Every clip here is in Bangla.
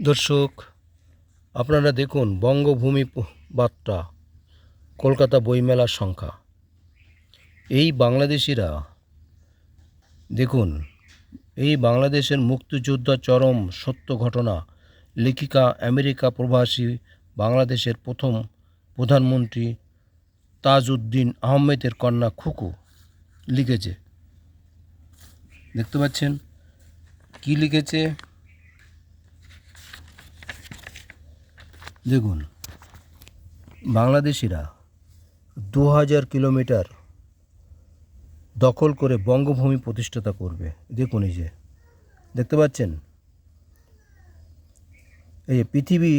দর্শক, আপনারা দেখুন বঙ্গভূমি বার্তা, কলকাতা বইমেলার সংখ্যা। এই বাংলাদেশিরা, দেখুন, এই বাংলাদেশের মুক্তিযোদ্ধা চরম সত্য ঘটনা, লেখিকা আমেরিকা প্রবাসী, বাংলাদেশের প্রথম প্রধানমন্ত্রী তাজউদ্দিন আহমেদের কন্যা খুকু লিখেছে। দেখতে পাচ্ছেন? কি লিখেছে? দেখুন, বাংলাদেশিরা দু হাজার কিলোমিটার দখল করে বঙ্গভূমি প্রতিষ্ঠাতা করবে। দেখুন এই যে, দেখতে পাচ্ছেন? এই যে পৃথিবী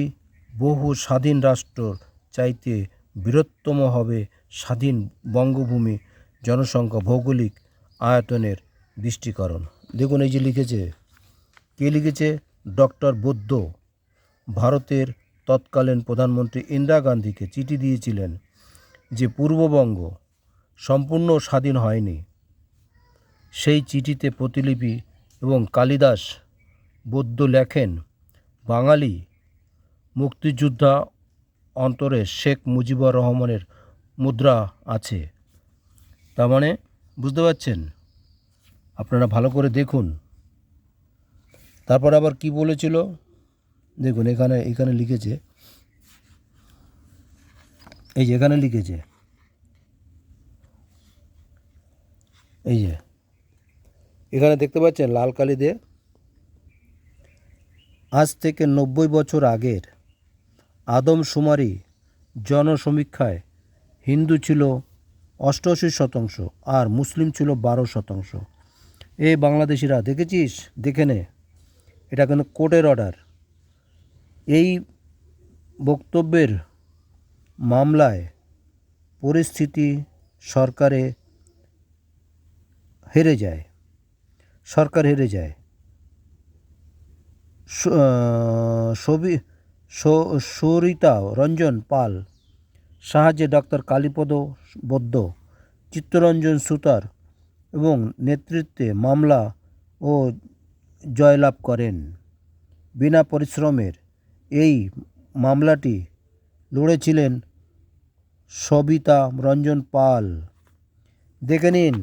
বহু স্বাধীন রাষ্ট্র, চাইতে বৃহত্তম হবে স্বাধীন বঙ্গভূমি জনসংখ্যা ভৌগোলিক আয়তনের দৃষ্টিকরণ। দেখুন এই যে লিখেছে, কে লিখেছে? ডক্টর বৌদ্ধ, ভারতের তৎকালীন প্রধানমন্ত্রী ইন্দিরা গান্ধীকে চিঠি দিয়েছিলেন যে পূর্ববঙ্গ সম্পূর্ণ স্বাধীন হয়নি। সেই চিঠিতে প্রতিলিপি এবং কালিদাস বৌদ্ধ লেখেন, বাঙালি মুক্তিযোদ্ধা অন্তরে শেখ মুজিবুর রহমানের মুদ্রা আছে। তার মানে বুঝতে পারছেন? আপনারা ভালো করে দেখুন। তারপর আবার কি বলেছিল? দেখুন, এখানে এখানে লিখেছে, এই যে এখানে লিখেছে, এই যে, এখানে দেখতে পাচ্ছেন লাল কালি দিয়ে, আজ থেকে নব্বই বছর আগের আদমশুমারি জনসমীক্ষায় হিন্দু ছিল অষ্টআশি শতাংশ আর মুসলিম ছিল বারো শতাংশ। এ বাংলাদেশিরা, দেখেছিস? দেখে নে। এটা কিন্তু কোর্টের অর্ডার এই বক্তব্যের মামলায় পরিস্থিতি সরকারে হেরে যায়। সরকার হেরে যায়। সবি সরিতা রঞ্জন পাল, সাহায্যে ডক্টর কালীপদ বদ্য, চিত্তরঞ্জন সুতার এবং নেতৃত্বে মামলা ও জয়লাভ করেন। বিনা পরিশ্রমের এই মামলাটি লড়েছিলেন সবিতা রঞ্জন পাল। দেখে নিন,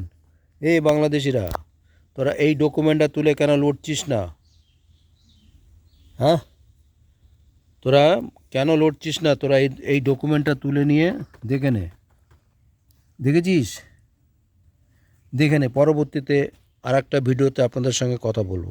এই বাংলাদেশিরা, তোরা এই ডকুমেন্টটা তুলে কেন লড়ছিস না? হ্যাঁ? তোরা কেন লড়ছিস না? তোরা এই এই ডকুমেন্টটা তুলে নিয়ে দেখে নে। দেখেছিস? দেখে নে, পরবর্তীতে আর একটা ভিডিওতে আপনাদের সঙ্গে কথা বলব।